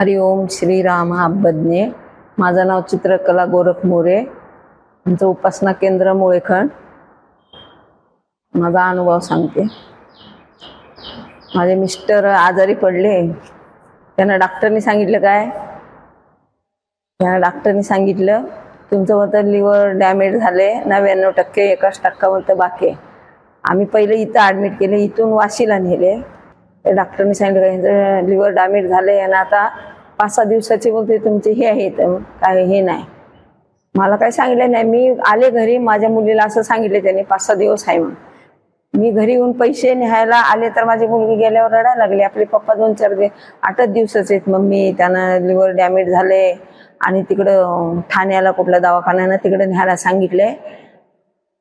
हरिओम श्रीराम अब्बज्ञे माझं नाव चित्रकला गोरख मोरे. आमचं उपासना केंद्र मुळेखंड. माझा अनुभव सांगते. माझे मिस्टर आजारी पडले. त्यांना डॉक्टरनी सांगितलं काय? त्यांना डॉक्टरनी सांगितलं तुमचं म्हणतं लिव्हर डॅमेज झाले नव्याण्णव टक्के एकाच टक्का म्हणतं बाकी आहे. आम्ही पहिले इथं ॲडमिट केले इथून वाशीला नेले. डॉक्टरने सांगितलं लिव्हर डॅमेज झाले आणि आता पाच सहा दिवसाचे बोलते तुमचे हे आहेत काय हे नाही. मला काही सांगितलं नाही. मी आले घरी माझ्या मुलीला असं सांगितलं त्यांनी पाच सहा दिवस आहे म्हणून. मी घरी येऊन पैसे न्यायला आले तर माझी मुलगी गेल्यावर रडायला लागली. आपले पप्पा दोन चार दिवस आठच दिवसाचे आहेत मम्मी त्यांना लिव्हर डॅमेज झाले. आणि तिकडं ठाण्याला कुठल्या दवाखान्यानं तिकडे न्यायला सांगितले.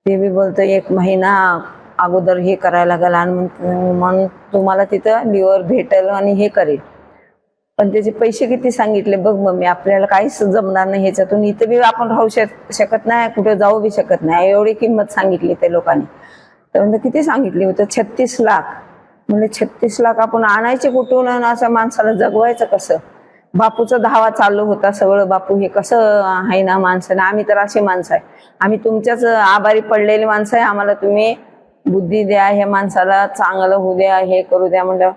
ते मी बोलतो एक महिना अगोदर हे करायला लागेल आणि मग मग तुम्हाला तिथं लिव्हर भेटेल आणि हे करेल. पण त्याचे पैसे किती सांगितले बघ मम्मी आपल्याला काहीच जमणार नाही ह्याच्यातून. इथं बी आपण राहू शक शकत नाही कुठे जाऊ बी शकत नाही. एवढी किंमत सांगितली त्या लोकांनी. तर म्हणजे किती सांगितली? होतं छत्तीस लाख. म्हणजे छत्तीस लाख आपण आणायचे कुठून आणि असं माणसाला जगवायचं कसं? बापूचा धावा चालू होता सगळं. बापू हे कसं आहे ना माणसं? आम्ही तर असे माणसं आहे. आम्ही तुमच्याच आभारी पडलेली माणसं आहे. आम्हाला तुम्ही बुद्धी द्या ह्या माणसाला चांगलं होऊ द्या हे करू द्या म्हणलं.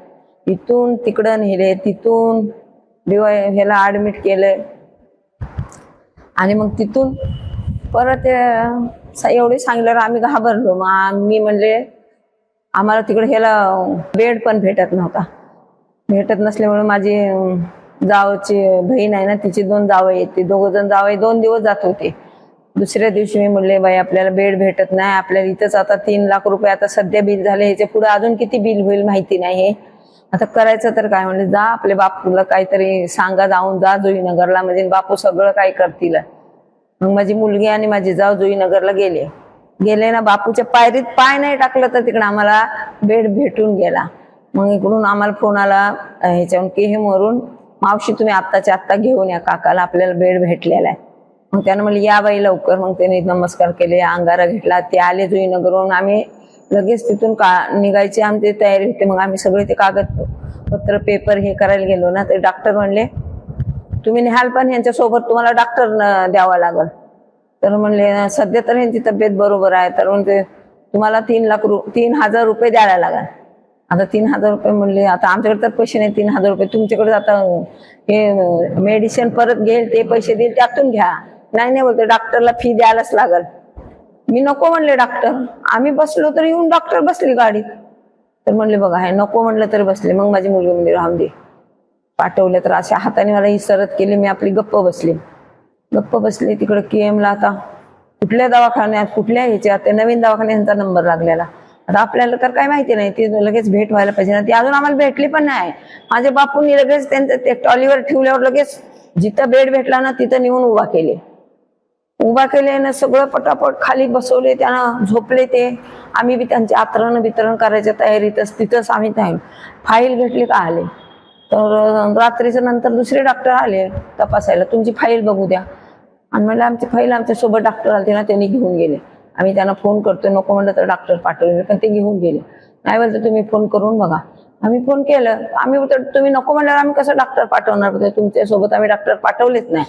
इथून तिकडं नेले तिथून दिवा ह्याला ॲडमिट केलं. आणि मग तिथून परत अं, स- एवढे आम्ही घाबरलो. मग आम्ही म्हणले आम्हाला तिकडे ह्याला बेड पण भेटत नव्हता. भेटत नसल्यामुळे माझी जावची बहीण आहे ना तिची दोन जावं येते. दोघं जण जावं दोन दिवस जात होते. दुसऱ्या दिवशी मी म्हणले बाई आपल्याला बेड भेटत नाही आपल्याला इथंच आता तीन लाख रुपये आता सध्या बिल झाले ह्याच्या पुढे अजून किती बिल होईल माहिती नाही हे. आता करायचं तर काय? म्हणले जा आपल्या बापूला काहीतरी सांगा जाऊन जा जुईनगरला. म्हणजे बापू सगळं काय करतील. मग माझी मुलगी आणि माझी जाऊ जुईनगरला गेले. गेले ना बापूच्या पायरीत पाय नाही टाकलं तर तिकडे आम्हाला बेड भेटून गेला. मग इकडून आम्हाला फोन आला अं, ह्याच्यावरून की हे मरून मावशी तुम्ही आत्ताच्या आत्ता घेऊन या काकाला आपल्याला बेड भेटलेला आहे. मग त्यानं म्हणलं या बाई लवकर. मग त्याने नमस्कार केले अंगारा घेतला ते आले जुईनगरहून. आम्ही लगेच तिथून का निघायची आमची तयारी होते. मग आम्ही सगळे ते कागदपत्र पेपर हे करायला गेलो ना ते डॉक्टर म्हणले तुम्ही न्याल पण यांच्यासोबत तुम्हाला डॉक्टर द्यावा लागल. तर म्हणले सध्या तर यांची तब्येत बरोबर आहे तर म्हणते तुम्हाला तीन लाख रु तीन हजार रुपये द्यायला लागल. आता तीन हजार रुपये म्हणले आता आमच्याकडे तर पैसे नाही तीन हजार रुपये तुमच्याकडे आता हे मेडिसिन परत घेईल ते पैसे देईल त्यातून घ्या. नाही नाही बोलते डॉक्टरला फी द्यायलाच लागल. मी नको म्हणले डॉक्टर. आम्ही बसलो तर येऊन डॉक्टर बसली गाडीत. तर म्हणले बघा हे नको म्हणलं तरी बसले. मग माझी मुलगी म्हणली राहून दे. पाठवले तर अशा हाताने मला इसरत केली. मी आपली गप्प बसली. गप्प बसली तिकडे केएमला आता. कुठल्या दवाखान्यात कुठल्या ह्याच्यात? ते नवीन दवाखान्याचा नंबर लागलेला. आता आपल्याला तर काय माहिती नाही. ती लगेच भेट व्हायला पाहिजे ना. ती अजून आम्हाला भेटली पण नाही. माझ्या बापूंनी लगेच त्यांचं ते ट्रॉलीवर ठेवल्यावर लगेच जिथं बेड भेटला ना तिथं नेऊन उभा केले. उभा केले ना सगळं पटापट खाली बसवले त्यांना झोपले ते. आम्ही बी त्यांचे आतरण वितरण करायच्या तयारीतच तिथंच आम्ही त्या फाईल घेतली का आले. तर रात्रीच्या नंतर दुसरे डॉक्टर आले तपासायला. तुमची फाईल बघू द्या. आणि म्हणलं आमची फाईल आमच्यासोबत डॉक्टर आले ना त्यांनी घेऊन गेले. आम्ही त्यांना फोन करतोय नको म्हणलं तर डॉक्टर पाठवले. पण ते घेऊन गेले. नाही म्हणलं तुम्ही फोन करून बघा. आम्ही फोन केलं. आम्ही तुम्ही नको म्हणल्यावर आम्ही कसं डॉक्टर पाठवणार? तुमच्यासोबत आम्ही डॉक्टर पाठवलेच नाही.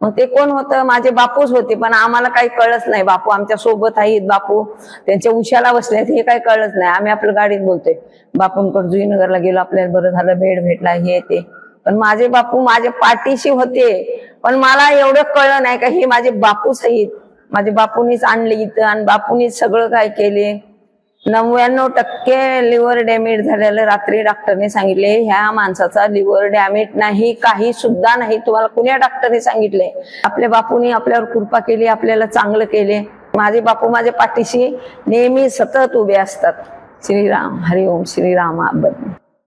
मग ते कोण होतं? माझे बापूच होते पण आम्हाला काही कळलंच नाही. बापू आमच्यासोबत आहेत बापू. त्यांच्या उशाला बसले हे काही कळलंच नाही. आम्ही आपल्या गाडीत बोलतोय. बापूंकडे जुईनगरला गेलो आपल्याला बरं झालं भेट भेटला हे ते. पण माझे बापू माझ्या पाठीशी होते. पण मला एवढं कळलं नाही का हे माझे बापूच आहेत. माझे बापूनीच आणले इथं आणि बापूनीच सगळं काय केले. नव्याण्णव टक्के लिव्हर डॅमेज झालेलं रात्री डॉक्टरने सांगितले ह्या माणसाचा लिव्हर डॅमेज नाही काही सुद्धा नाही. तुम्हाला कुण्या डॉक्टरने सांगितले? आपल्या बापूने आपल्यावर कृपा केली आपल्याला चांगलं केले. माझे बापू माझ्या पाठीशी नेहमी सतत उभे असतात. श्रीराम हरिओम श्रीराम आबद.